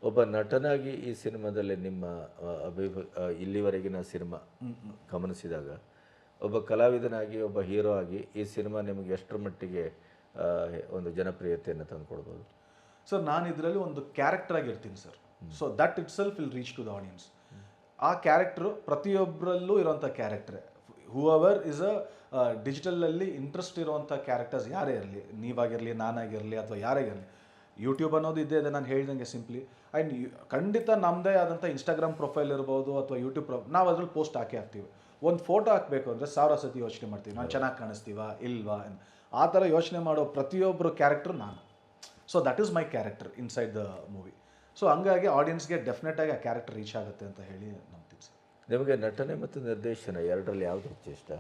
ಒಬ್ಬ ನಟನಾಗಿ ಈ ಸಿನಿಮಾದಲ್ಲಿ ನಿಮ್ಮ ಅಭಿ ಅಭಿವ ಇಲ್ಲಿವರೆಗಿನ ಸಿನಿಮಾ ಗಮನಿಸಿದಾಗ ಒಬ್ಬ ಕಲಾವಿದನಾಗಿ ಒಬ್ಬ ಹೀರೋ ಆಗಿ ಈ ಸಿನಿಮಾ ನಿಮಗೆ ಎಷ್ಟರ ಮಟ್ಟಿಗೆ ಒಂದು ಜನಪ್ರಿಯತೆಯನ್ನು ತಂದುಕೊಡ್ಬೋದು? ಸರ್ ನಾನು ಇದರಲ್ಲಿ ಒಂದು character ಆಗಿರ್ತೀನಿ sir. So that itself will reach to the audience ಆ ಕ್ಯಾರೆಕ್ಟ್ರು ಪ್ರತಿಯೊಬ್ಬರಲ್ಲೂ ಇರುವಂಥ ಕ್ಯಾರೆಕ್ಟ್ರೆ. ಹೂ ಅವರ್ ಇಸ್ ಅ ಡಿಜಿಟಲಲ್ಲಿ ಇಂಟ್ರೆಸ್ಟ್ ಇರುವಂಥ ಕ್ಯಾರೆಕ್ಟರ್ಸ್ ಯಾರೇ ಇರಲಿ ನೀವಾಗಿರಲಿ ನಾನಾಗಿರಲಿ ಅಥವಾ ಯಾರೇ ಇರಲಿ ಯೂಟ್ಯೂಬ್ ಅನ್ನೋದು ಇದ್ದೇ ಇದೆ ನಾನು ಹೇಳಿದಂಗೆ ಸಿಂಪ್ಲಿ ಆ್ಯಂಡ್ ಖಂಡಿತ ನಮ್ಮದೇ ಆದಂಥ ಇನ್ಸ್ಟಾಗ್ರಾಮ್ ಪ್ರೊಫೈಲ್ ಇರ್ಬೋದು ಅಥವಾ ಯೂಟ್ಯೂಬ್ ಪ್ರೊ ನಾವು ಅದ್ರಲ್ಲಿ ಪೋಸ್ಟ್ ಹಾಕಿ ಹಾಕ್ತೀವಿ. ಒಂದು ಫೋಟೋ ಹಾಕಬೇಕು ಅಂದರೆ ಸಾವಿರ ಸತಿ ಯೋಚನೆ ಮಾಡ್ತೀವಿ. ನಾನು ಚೆನ್ನಾಗಿ ಕಾಣಿಸ್ತೀವಾ ಇಲ್ವಾ. ಆ ಥರ ಯೋಚನೆ ಮಾಡೋ ಪ್ರತಿಯೊಬ್ಬರು ಕ್ಯಾರೆಕ್ಟರ್ ನಾನು. So that is my character inside the movie so ಹಂಗಾಗಿ ಆಡಿಯನ್ಸ್ಗೆ ಡೆಫಿನೆಟಾಗಿ ಆ ಕ್ಯಾರೆಕ್ಟರ್ ರೀಚ್ ಆಗುತ್ತೆ ಅಂತ ಹೇಳಿ ನಂಬ್ತೀನಿ ಸರ್. ನಿಮಗೆ ನಟನೆ ಮತ್ತು ನಿರ್ದೇಶನ ಎರಡರಲ್ಲಿ ಯಾವುದು ಹೆಚ್ಚು ಇಷ್ಟ?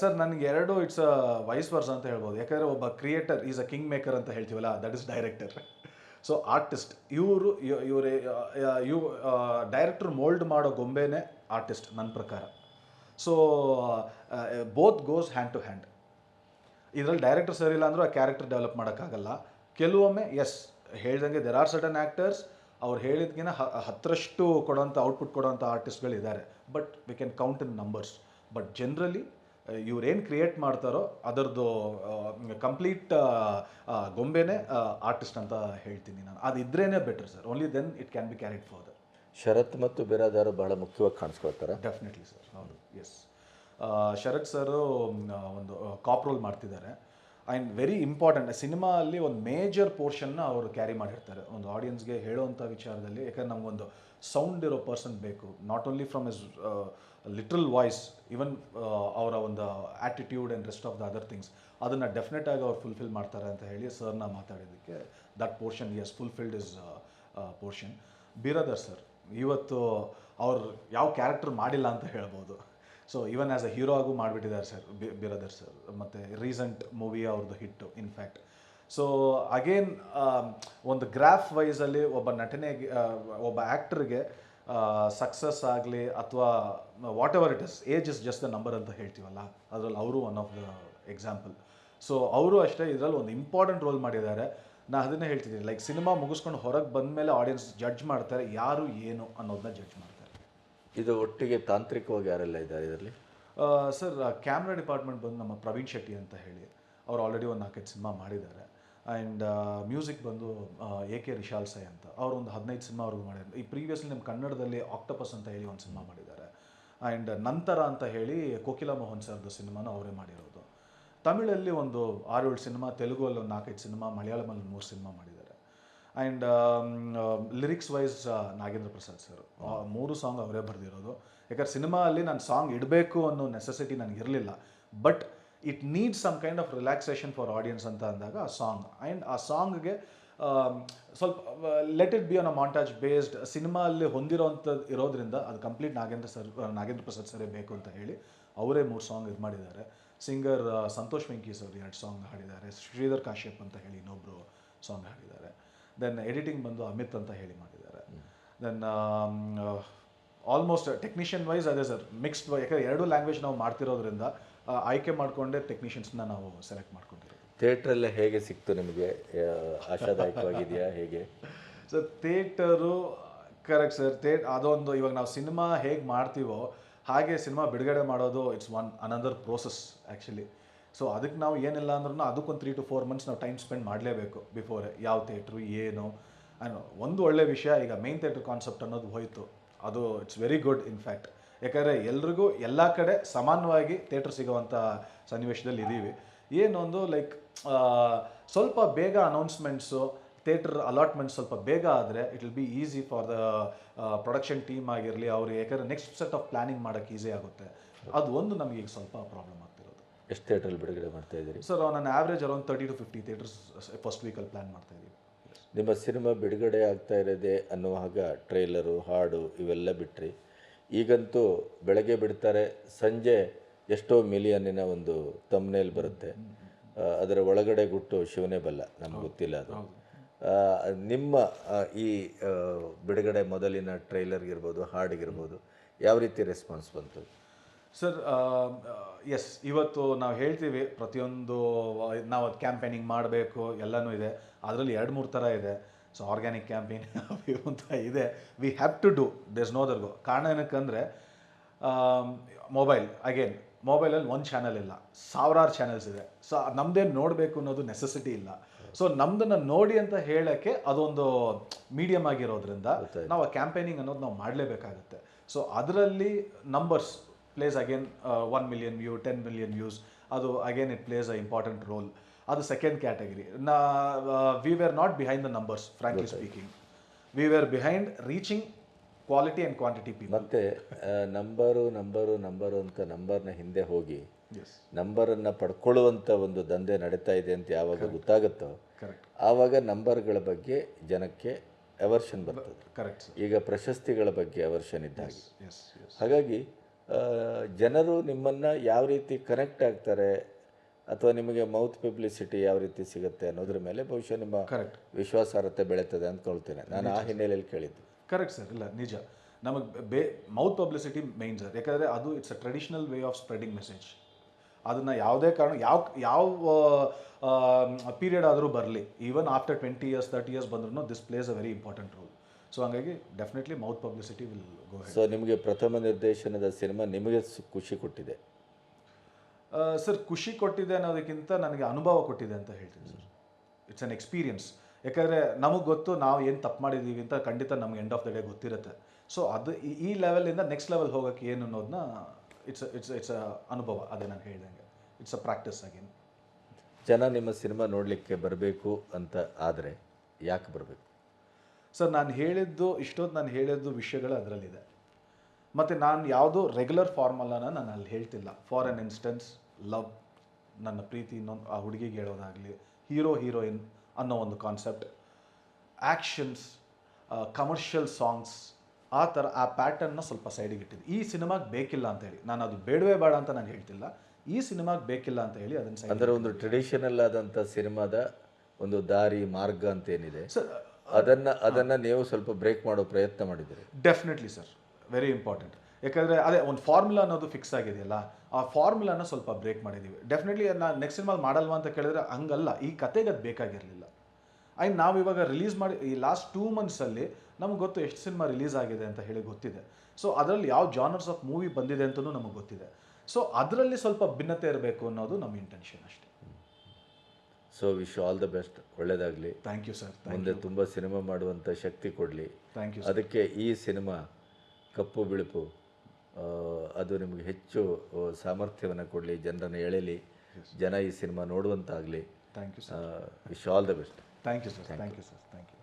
ಸರ್ ನನಗೆ ಎರಡು ಇಟ್ಸ್ ಅ ವೈಸ್ ವರ್ಸ್ ಅಂತ ಹೇಳ್ಬೋದು. ಯಾಕಂದರೆ ಒಬ್ಬ creator is a king maker ಅಂತ ಹೇಳ್ತೀವಲ್ಲ that is director so artist ಇವರು ಇವರೇ ಇವ್ ಡೈರೆಕ್ಟ್ರ್ ಮೋಲ್ಡ್ ಮಾಡೋ ಗೊಂಬೆನೇ ಆರ್ಟಿಸ್ಟ್ ನನ್ನ ಪ್ರಕಾರ. So both goes hand to hand ಇದರಲ್ಲಿ ಡೈರೆಕ್ಟರ್ ಸರಿ ಇಲ್ಲ ಅಂದರೂ ಆ ಕ್ಯಾರೆಕ್ಟರ್ ಡೆವಲಪ್ ಮಾಡೋಕ್ಕಾಗಲ್ಲ. ಕೆಲವೊಮ್ಮೆ ಎಸ್ ಹೇಳ್ದಂಗೆ ದೆರ್ ಆರ್ ಸರ್ಟನ್ ಆ್ಯಕ್ಟರ್ಸ್ ಅವ್ರು ಹೇಳಿದ್ಕಿನ ಹತ್ತರಷ್ಟು ಕೊಡೋಂಥ ಔಟ್ಪುಟ್ ಕೊಡೋಂಥ ಆರ್ಟಿಸ್ಟ್ಗಳಿದ್ದಾರೆ but we can count in numbers but generally ಇವ್ರೇನು ಕ್ರಿಯೇಟ್ ಮಾಡ್ತಾರೋ ಅದರದ್ದು ಕಂಪ್ಲೀಟ್ ಗೊಂಬೆನೇ ಆರ್ಟಿಸ್ಟ್ ಅಂತ ಹೇಳ್ತೀನಿ ನಾನು. ಅದು ಇದ್ರೇ better sir only then it can be carried further Sharath ಮತ್ತು ಬಿರಾದಾರು ಬಹಳ ಮುಖ್ಯವಾಗಿ ಕಾಣಿಸ್ಕೊಳ್ತಾರೆ. ಡೆಫಿನೆಟ್ಲಿ ಸರ್ ಹೌದು. ಎಸ್ ಶರತ್ ಸರ್ ಒಂದು ಕಾಪ್ ರೋಲ್ ಮಾಡ್ತಿದ್ದಾರೆ. ಆ್ಯಂಡ್ ವೆರಿ ಇಂಪಾರ್ಟೆಂಟ್ ಸಿನಿಮಾ ಅಲ್ಲಿ ಒಂದು ಮೇಜರ್ ಪೋರ್ಷನ್ನ ಅವರು ಕ್ಯಾರಿ ಮಾಡಿರ್ತಾರೆ. ಒಂದು ಆಡಿಯನ್ಸ್ಗೆ ಹೇಳೋವಂಥ ವಿಚಾರದಲ್ಲಿ ಯಾಕಂದ್ರೆ ನಮಗೊಂದು ಸೌಂಡ್ ಇರೋ ಪರ್ಸನ್ ಬೇಕು. Not only from is literal voice even ಅವರ ಒಂದು attitude and rest of the other things ಅದನ್ನು ಡೆಫಿನೆಟಾಗಿ ಅವ್ರು ಫುಲ್ಫಿಲ್ ಮಾಡ್ತಾರೆ ಅಂತ ಹೇಳಿ ಸರ್ನ ಮಾತಾಡಿದ್ದಕ್ಕೆ that portion yes fulfilled is portion Biradar sir ಇವತ್ತು ಅವ್ರು ಯಾವ ಕ್ಯಾರೆಕ್ಟರ್ ಮಾಡಿಲ್ಲ ಅಂತ ಹೇಳ್ಬೋದು. So even as a hero ಆಗೂ ಮಾಡಿಬಿಟ್ಟಿದ್ದಾರೆ ಸರ್ ಬಿರದರ್ ಸರ್ ಮತ್ತು ರೀಸೆಂಟ್ ಮೂವಿ ಅವ್ರದ್ದು hit in fact so again ಒಂದು ಗ್ರಾಫ್ ವೈಸಲ್ಲಿ ಒಬ್ಬ ನಟನೆಗೆ ಆ, ಒಬ್ಬ ಆ್ಯಕ್ಟ್ರಿಗೆ ಸಕ್ಸಸ್ ಆಗಲಿ ಅಥವಾ whatever it is age is just the number ಅಂತ ಹೇಳ್ತೀವಲ್ಲ ಅದರಲ್ಲಿ ಅವರು one of the example so ಅವರು ಅಷ್ಟೇ ಇದರಲ್ಲಿ ಒಂದು ಇಂಪಾರ್ಟೆಂಟ್ ರೋಲ್ ಮಾಡಿದ್ದಾರೆ. ನಾನು ಅದನ್ನೇ ಹೇಳ್ತಿದ್ದೀನಿ ಲೈಕ್ ಸಿನಿಮಾ ಮುಗಿಸ್ಕೊಂಡು ಹೊರಗೆ ಬಂದ ಮೇಲೆ ಆಡಿಯನ್ಸ್ ಜಡ್ಜ್ ಮಾಡ್ತಾರೆ ಯಾರು ಏನು ಅನ್ನೋದನ್ನ ಜಡ್ಜ್ ಮಾಡ್ತಾರೆ. ಇದು ಒಟ್ಟಿಗೆ ತಾಂತ್ರಿಕವಾಗಿ ಯಾರೆಲ್ಲ ಇದ್ದಾರೆ ಇದರಲ್ಲಿ? ಸರ್ ಕ್ಯಾಮ್ರಾ ಡಿಪಾರ್ಟ್ಮೆಂಟ್ ಬಂದು ನಮ್ಮ ಪ್ರವೀಣ್ ಶೆಟ್ಟಿ ಅಂತ ಹೇಳಿ ಅವ್ರು ಆಲ್ರೆಡಿ ಒಂದು ನಾಲ್ಕೈದು ಸಿನಿಮಾ ಮಾಡಿದ್ದಾರೆ. ಆ್ಯಂಡ್ ಮ್ಯೂಸಿಕ್ ಬಂದು ಎ ಕೆ ರಿಶಾಲ್ ಸೈ ಅಂತ. ಅವರು ಒಂದು ಹದಿನೈದು ಸಿನಿಮಾ ಅವ್ರಿಗೆ ಮಾಡಿದ್ರು. ಈ ಪ್ರೀವಿಯಸ್ಲಿ ನಿಮ್ಮ ಕನ್ನಡದಲ್ಲಿ ಆಕ್ಟಪಸ್ ಅಂತ ಹೇಳಿ ಒಂದು ಸಿನಿಮಾ ಮಾಡಿದ್ದಾರೆ. ಆ್ಯಂಡ್ ನಂತರ ಅಂತ ಹೇಳಿ ಕೋಕಿಲಾ ಮೋಹನ್ ಸರ್ದ ಸಿನಿಮಾನ ಅವರೇ ಮಾಡಿರೋದು. ತಮಿಳಲ್ಲಿ ಒಂದು ಆರು ಏಳು ಸಿನಿಮಾ ತೆಲುಗುವಲ್ಲಿ ಒಂದು ನಾಲ್ಕೈದು ಸಿನಿಮಾ ಮಲಯಾಳಮಲ್ಲಿ ಮೂರು ಸಿನಿಮಾ ಮಾಡಿದ್ದಾರೆ. And lyrics wise Nagendra Prasad sir ಮೂರು ಸಾಂಗ್ ಅವರೇ ಬರೆದಿರೋದು. ಯಾಕಂದ್ರೆ ಸಿನಿಮಾ ಅಲ್ಲಿ ನಾನು ಸಾಂಗ್ ಇಡಬೇಕು ಅನ್ನೋ necessity ನನಗಿರಲಿಲ್ಲ. But it need some kind of relaxation for audience ಅಂತ ಅಂದಾಗ ಆ ಸಾಂಗ್ ಆ್ಯಂಡ್ ಆ ಸಾಂಗ್ಗೆ ಸ್ವಲ್ಪ let it be on a montage based cinema ಅಲ್ಲಿ ಹೊಂದಿರೋವಂಥದ್ದು ಇರೋದ್ರಿಂದ ಅದು ಕಂಪ್ಲೀಟ್ ನಾಗೇಂದ್ರ ಸರ್ ನಾಗೇಂದ್ರ ಪ್ರಸಾದ್ ಸರೇ ಬೇಕು ಅಂತ ಹೇಳಿ ಅವರೇ ಮೂರು ಸಾಂಗ್ ಇದು ಮಾಡಿದ್ದಾರೆ. ಸಿಂಗರ್ ಸಂತೋಷ್ ವೆಂಕಿ ಸರ್ ಎರಡು ಸಾಂಗ್ ಹಾಡಿದ್ದಾರೆ. ಶ್ರೀಧರ್ ಕಾಶ್ಯಪ್ ಅಂತ ಹೇಳಿ ಇನ್ನೊಬ್ಬರು ಸಾಂಗ್ ಹಾಡಿದ್ದಾರೆ. ದೆನ್ ಎಡಿಟಿಂಗ್ ಬಂದು ಅಮಿತ್ ಅಂತ ಹೇಳಿ ಮಾಡಿದ್ದಾರೆ. ದೆನ್ ಆಲ್ಮೋಸ್ಟ್ ಟೆಕ್ನಿಷಿಯನ್ ವೈಸ್ ಅದೇ ಸರ್ ಮಿಕ್ಸ್ಡ್ ಯಾಕಂದರೆ ಎರಡು ಲ್ಯಾಂಗ್ವೇಜ್ ನಾವು ಮಾಡ್ತಿರೋದ್ರಿಂದ ಆಯ್ಕೆ ಮಾಡಿಕೊಂಡೇ ಟೆಕ್ನಿಷಿಯನ್ಸ್ನ ನಾವು ಸೆಲೆಕ್ಟ್ ಮಾಡ್ಕೊತೀವಿ ಥಿಯೇಟ್ರಲ್ಲೇ ಹೇಗೆ ಸಿಕ್ತು ನಿಮಗೆ ಆಶಾದಾಯಕವಾಗಿದೆಯಾ ಹೇಗೆ? Sir theatre correct sir theatre ಅದೊಂದು ಇವಾಗ ನಾವು ಸಿನಿಮಾ ಹೇಗೆ ಮಾಡ್ತೀವೋ ಹಾಗೆ ಸಿನಿಮಾ ಬಿಡುಗಡೆ ಮಾಡೋದು it's one another process actually so ಅದಕ್ಕೆ ನಾವು ಏನಿಲ್ಲ ಅಂದ್ರೂ ಅದಕ್ಕೊಂದು ತ್ರೀ ಟು ಫೋರ್ ಮಂತ್ಸ್ ನಾವು ಟೈಮ್ ಸ್ಪೆಂಡ್ ಮಾಡಲೇಬೇಕು ಬಿಫೋರ್ ಯಾವ ಥಿಯೇಟ್ರು ಏನು. ಅನ್ನೋ ಒಂದು ಒಳ್ಳೆ ವಿಷಯ ಈಗ ಮೇನ್ ಥಿಯೇಟ್ರ್ ಕಾನ್ಸೆಪ್ಟ್ ಅನ್ನೋದು ಹೋಯಿತು. ಅದು ಇಟ್ಸ್ ವೆರಿ ಗುಡ್ ಇನ್ಫ್ಯಾಕ್ಟ್ ಯಾಕಂದರೆ ಎಲ್ರಿಗೂ ಎಲ್ಲ ಕಡೆ ಸಮಾನವಾಗಿ ಥಿಯೇಟರ್ ಸಿಗೋವಂಥ ಸನ್ನಿವೇಶದಲ್ಲಿ ಇದ್ದೀವಿ ಏನೊಂದು ಲೈಕ್ ಸ್ವಲ್ಪ ಬೇಗ ಅನೌನ್ಸ್ಮೆಂಟ್ಸು ಥಿಯೇಟರ್ ಅಲಾಟ್ಮೆಂಟ್ ಸ್ವಲ್ಪ ಬೇಗ ಆದರೆ it will be easy for the production team ಆಗಿರಲಿ ಅವ್ರಿಗೆ ಯಾಕಂದರೆ ನೆಕ್ಸ್ಟ್ ಸೆಟ್ ಆಫ್ ಪ್ಲಾನಿಂಗ್ ಮಾಡೋಕ್ಕೆ ಈಸಿ ಆಗುತ್ತೆ. ಅದು ಒಂದು ನಮಗೆ ಈಗ ಸ್ವಲ್ಪ ಪ್ರಾಬ್ಲಮ್ ಆಗ್ತಿರೋದು. ಎಷ್ಟು ಥಿಯೇಟ್ರಲ್ಲಿ ಬಿಡುಗಡೆ ಮಾಡ್ತಾ ಇದ್ದೀರಿ? ಸರ್ ನಾನು average around thirty to fifty theatres first ವೀಕಲ್ಲಿ ಪ್ಲ್ಯಾನ್ ಮಾಡ್ತಾ ಇದ್ದೀವಿ ನಿಮ್ಮ ಸಿನಿಮಾ ಬಿಡುಗಡೆ ಆಗ್ತಾ ಇರೋದೇ ಅನ್ನುವಾಗ ಟ್ರೇಲರು ಹಾಡು ಇವೆಲ್ಲ ಬಿಟ್ರಿ. ಈಗಂತೂ ಬೆಳಗ್ಗೆ ಬಿಡ್ತಾರೆ ಸಂಜೆ ಎಷ್ಟೋ ಮಿಲಿಯನ್ನಿನ ಒಂದು ತಮ್ನೇಲ್ ಬರುತ್ತೆ. ಅದರ ಒಳಗಡೆ ಗುಟ್ಟು ಶಿವನೇ ಬಲ್ಲ ನಮ್ಗೆ ಗೊತ್ತಿಲ್ಲ ಅದು. ನಿಮ್ಮ ಈ ಬಿಡುಗಡೆ ಮೊದಲಿನ ಟ್ರೈಲರ್ಗಿರ್ಬೋದು ಹಾಡಿಗಿರ್ಬೋದು ಯಾವ ರೀತಿ ರೆಸ್ಪಾನ್ಸ್ ಬಂತು? ಸರ್ ಎಸ್ ಇವತ್ತು ನಾವು ಹೇಳ್ತೀವಿ ಪ್ರತಿಯೊಂದು ನಾವು ಅದು ಕ್ಯಾಂಪೇನಿಂಗ್ ಮಾಡಬೇಕು ಎಲ್ಲನೂ ಇದೆ. ಅದರಲ್ಲಿ ಎರಡು ಮೂರು ಥರ ಇದೆ. ಸೊ ಆರ್ಗ್ಯಾನಿಕ್ ಕ್ಯಾಂಪೇನ್ ಅಂತ ಇದೆ. We have to do there's no ದರ್ಗೋ ಕಾರಣ ಏನಕ್ಕಂದರೆ ಮೊಬೈಲ್ ಅಗೇನ್ ಮೊಬೈಲಲ್ಲಿ ಒಂದು ಚಾನಲ್ ಇಲ್ಲ. ಸಾವಿರಾರು ಚಾನಲ್ಸ್ ಇದೆ. ಸೊ ನಮ್ದೇನು ನೋಡಬೇಕು ಅನ್ನೋದು ನೆಸೆಸಿಟಿ ಇಲ್ಲ. ಸೊ ನಮ್ದನ್ನ ನೋಡಿ ಅಂತ ಹೇಳೋಕ್ಕೆ ಅದೊಂದು ಮೀಡಿಯಮ್ ಆಗಿರೋದ್ರಿಂದ ನಾವು ಆ ಕ್ಯಾಂಪೇನಿಂಗ್ ಅನ್ನೋದು ನಾವು ಮಾಡಲೇಬೇಕಾಗುತ್ತೆ. ಸೊ ಅದರಲ್ಲಿ numbers plays again one million view ten million views ಅದು again it plays a important role ಅದು ಸೆಕೆಂಡ್ ಕ್ಯಾಟಗರಿ ನಾ we were not behind the numbers frankly speaking we were behind reaching quality and quantity people ಮತ್ತೆ number number number ಅಂತ ನಂಬರ್ನ ಹಿಂದೆ ಹೋಗಿ ನಂಬರನ್ನು ಪಡ್ಕೊಳ್ಳುವಂಥ ಒಂದು ದಂಧೆ ನಡೀತಾ ಇದೆ ಅಂತ ಯಾವಾಗ ಗೊತ್ತಾಗುತ್ತೋ ಕರೆಕ್ಟ್ ಆವಾಗ ನಂಬರ್ಗಳ ಬಗ್ಗೆ ಜನಕ್ಕೆ ಅವರ್ಷನ್ ಬರ್ತದೆ. ಕರೆಕ್ಟ್ ಈಗ ಪ್ರಶಸ್ತಿಗಳ ಬಗ್ಗೆ ಅವರ್ಷನ್ ಇದ್ದಾಗ ಹಾಗಾಗಿ ಜನರು ನಿಮ್ಮನ್ನು ಯಾವ ರೀತಿ ಕನೆಕ್ಟ್ ಆಗ್ತಾರೆ ಅಥವಾ ನಿಮಗೆ ಮೌತ್ ಪಬ್ಲಿಸಿಟಿ ಯಾವ ರೀತಿ ಸಿಗುತ್ತೆ ಅನ್ನೋದ್ರ ಮೇಲೆ ಬಹುಶಃ ನಿಮ್ಮ ಕರೆಕ್ಟ್ ವಿಶ್ವಾಸಾರ್ಹತೆ ಬೆಳೀತದೆ ಅಂದ್ಕೊಳ್ತೇನೆ ನಾನು ಆ ಹಿನ್ನೆಲೆಯಲ್ಲಿ ಕೇಳಿದ್ದು. Correct sir. ಇಲ್ಲ ನಿಜ. ನಮಗೆ ಬೇ ಮೌತ್ ಪಬ್ಲಿಸಿಟಿ ಮೇನ್ ಸರ್. ಯಾಕಂದರೆ ಅದು it's a traditional way of spreading message ಅದನ್ನು ಯಾವುದೇ ಕಾರಣ ಯಾವ ಯಾವ ಪೀರಿಯಡ್ ಆದರೂ ಬರಲಿ even after twenty years thirty years ಬಂದ್ರೂ this plays a very important role so ಹಂಗಾಗಿ definitely mouth publicity will go so ನಿಮಗೆ ಪ್ರಥಮ ನಿರ್ದೇಶನದ ಸಿನಿಮಾ ನಿಮಗೆ ಸು- ಖುಷಿ ಕೊಟ್ಟಿದೆ. ಸರ್ ಖುಷಿ ಕೊಟ್ಟಿದೆ ಅನ್ನೋದಕ್ಕಿಂತ ನನಗೆ ಅನುಭವ ಕೊಟ್ಟಿದೆ ಅಂತ ಹೇಳ್ತೀನಿ ಸರ್. ಇಟ್ಸ್ ಅನ್ ಎಕ್ಸ್ಪೀರಿಯನ್ಸ್ ಯಾಕಂದರೆ ನಮಗೆ ಗೊತ್ತು ನಾವು ಏನು ತಪ್ಪು ಮಾಡಿದ್ದೀವಿ ಅಂತ ಖಂಡಿತ ನಮ್ಗೆ ಎಂಡ್ ಆಫ್ ದ ಡೇ ಗೊತ್ತಿರುತ್ತೆ. ಸೊ ಅದು ಈ- ಲೆವೆಲಿಂದ ನೆಕ್ಸ್ಟ್ ಲೆವೆಲ್ ಹೋಗೋಕ್ಕೆ ಏನು ಅನ್ನೋದನ್ನ ಇಟ್ಸ್ ಇಟ್ಸ್ ಇಟ್ಸ್ ಅ ಅನುಭವ ಅದೇ ನಾನು ಹೇಳ್ದಂಗೆ. ಇಟ್ಸ್ ಅ ಪ್ರಾಕ್ಟೀಸ್ ಆಗಿನ್ ಜನ ನಿಮ್ಮ ಸಿನಿಮಾ ನೋಡಲಿಕ್ಕೆ ಬರಬೇಕು ಅಂತ ಆದರೆ ಯಾಕೆ ಬರಬೇಕು? ಸರ್ ನಾನು ಹೇಳಿದ್ದು ಇಷ್ಟೊತ್ತು ನಾನು ಹೇಳಿದ್ದು ವಿಷಯಗಳು ಅದರಲ್ಲಿದೆ. ಮತ್ತು ನಾನು ಯಾವುದೋ ರೆಗ್ಯುಲರ್ ಫಾರ್ಮುಲಾನ ನಾನು ಅಲ್ಲಿ ಹೇಳ್ತಿಲ್ಲ. ಫಾರ್ ಅನ್ ಇನ್ಸ್ಟೆನ್ಸ್ ಲವ್ ನನ್ನ ಪ್ರೀತಿ ಇನ್ನೊಂದು ಆ ಹುಡುಗಿಗೆ ಹೇಳೋದಾಗಲಿ ಹೀರೋ ಹೀರೋಯಿನ್ ಅನ್ನೋ ಒಂದು ಕಾನ್ಸೆಪ್ಟ್ ಆ್ಯಕ್ಷನ್ಸ್ ಕಮರ್ಷಿಯಲ್ ಸಾಂಗ್ಸ್ ಆ ಥರ ಆ ಪ್ಯಾಟರ್ನ್ನ ಸ್ವಲ್ಪ ಸೈಡಿಗೆ ಇಟ್ಟಿದ್ದು. ಈ ಸಿನಿಮಾಗೆ ಬೇಕಿಲ್ಲ ಅಂತ ಹೇಳಿ. ನಾನು ಅದು ಬೇಡವೇ ಬೇಡ ಅಂತ ನಾನು ಹೇಳ್ತಿಲ್ಲ. ಈ ಸಿನಿಮಾಗೆ ಬೇಕಿಲ್ಲ ಅಂತ ಹೇಳಿ ಅದನ್ನು ಅಂದರೆ ಒಂದು ಟ್ರೆಡಿಷನಲ್ ಆದಂಥ ಸಿನಿಮಾದ ಒಂದು ದಾರಿ ಮಾರ್ಗ ಅಂತ ಏನಿದೆ ಸರ್ ಅದನ್ನು ಅದನ್ನು ನೀವು ಸ್ವಲ್ಪ ಬ್ರೇಕ್ ಮಾಡೋ ಪ್ರಯತ್ನ ಮಾಡಿದ್ದೀರಿ? ಡೆಫಿನೆಟ್ಲಿ ಸರ್ ವೆರಿ ಇಂಪಾರ್ಟೆಂಟ್ ಯಾಕಂದರೆ ಅದೇ ಒಂದು ಫಾರ್ಮುಲಾ ಅನ್ನೋದು ಫಿಕ್ಸ್ ಆಗಿದೆಯಲ್ಲ ಆ ಫಾರ್ಮುಲಾನ ಸ್ವಲ್ಪ ಬ್ರೇಕ್ ಮಾಡಿದ್ದೀವಿ ಡೆಫಿನೆಟ್ಲಿ ನಾನು ನೆಕ್ಸ್ಟ್ ಸಿನಿಮಾಲ್ ಮಾಡಲ್ವಾ ಅಂತ ಕೇಳಿದ್ರೆ ಹಂಗಲ್ಲ. ಈ ಕತೆಗೆ ಅದು ಬೇಕಾಗಿರಲಿಲ್ಲ. ಆ್ಯಂಡ್ ನಾವು ಇವಾಗ ರಿಲೀಸ್ ಮಾಡಿ ಈ ಲಾಸ್ಟ್ ಟೂ ಮಂತ್ಸಲ್ಲಿ ನಮ್ಗೆ ಗೊತ್ತು ಎಷ್ಟು ಸಿನಿಮಾ ರಿಲೀಸ್ ಆಗಿದೆ ಅಂತ ಹೇಳಿ ಗೊತ್ತಿದೆ. ಸೊ ಅದರಲ್ಲಿ ಯಾವ ಜಾನರ್ಸ್ ಆಫ್ ಮೂವಿ ಬಂದಿದೆ ಅಂತಲೂ ನಮಗೆ ಗೊತ್ತಿದೆ. ಸೊ ಅದರಲ್ಲಿ ಸ್ವಲ್ಪ ಭಿನ್ನತೆ ಇರಬೇಕು ಅನ್ನೋದು ನಮ್ಮ ಇಂಟೆನ್ಷನ್ ಅಷ್ಟೇ. So wish all the best ಒಳ್ಳೇದಾಗಲಿ. ಥ್ಯಾಂಕ್ ಯು ಸರ್ ಮುಂದೆ ತುಂಬ ಸಿನಿಮಾ ಮಾಡುವಂಥ ಶಕ್ತಿ ಕೊಡಲಿ. ಥ್ಯಾಂಕ್ ಯು ಅದಕ್ಕೆ ಈ ಸಿನಿಮಾ ಕಪ್ಪು ಬಿಳುಪು ಅದು ನಿಮಗೆ ಹೆಚ್ಚು ಸಾಮರ್ಥ್ಯವನ್ನು ಕೊಡಲಿ ಜನರನ್ನು ಎಳೆಯಲಿ ಜನ ಈ cinema ನೋಡುವಂತಾಗಲಿ. Thank you sir wish all the best thank you sir thank you sir thank you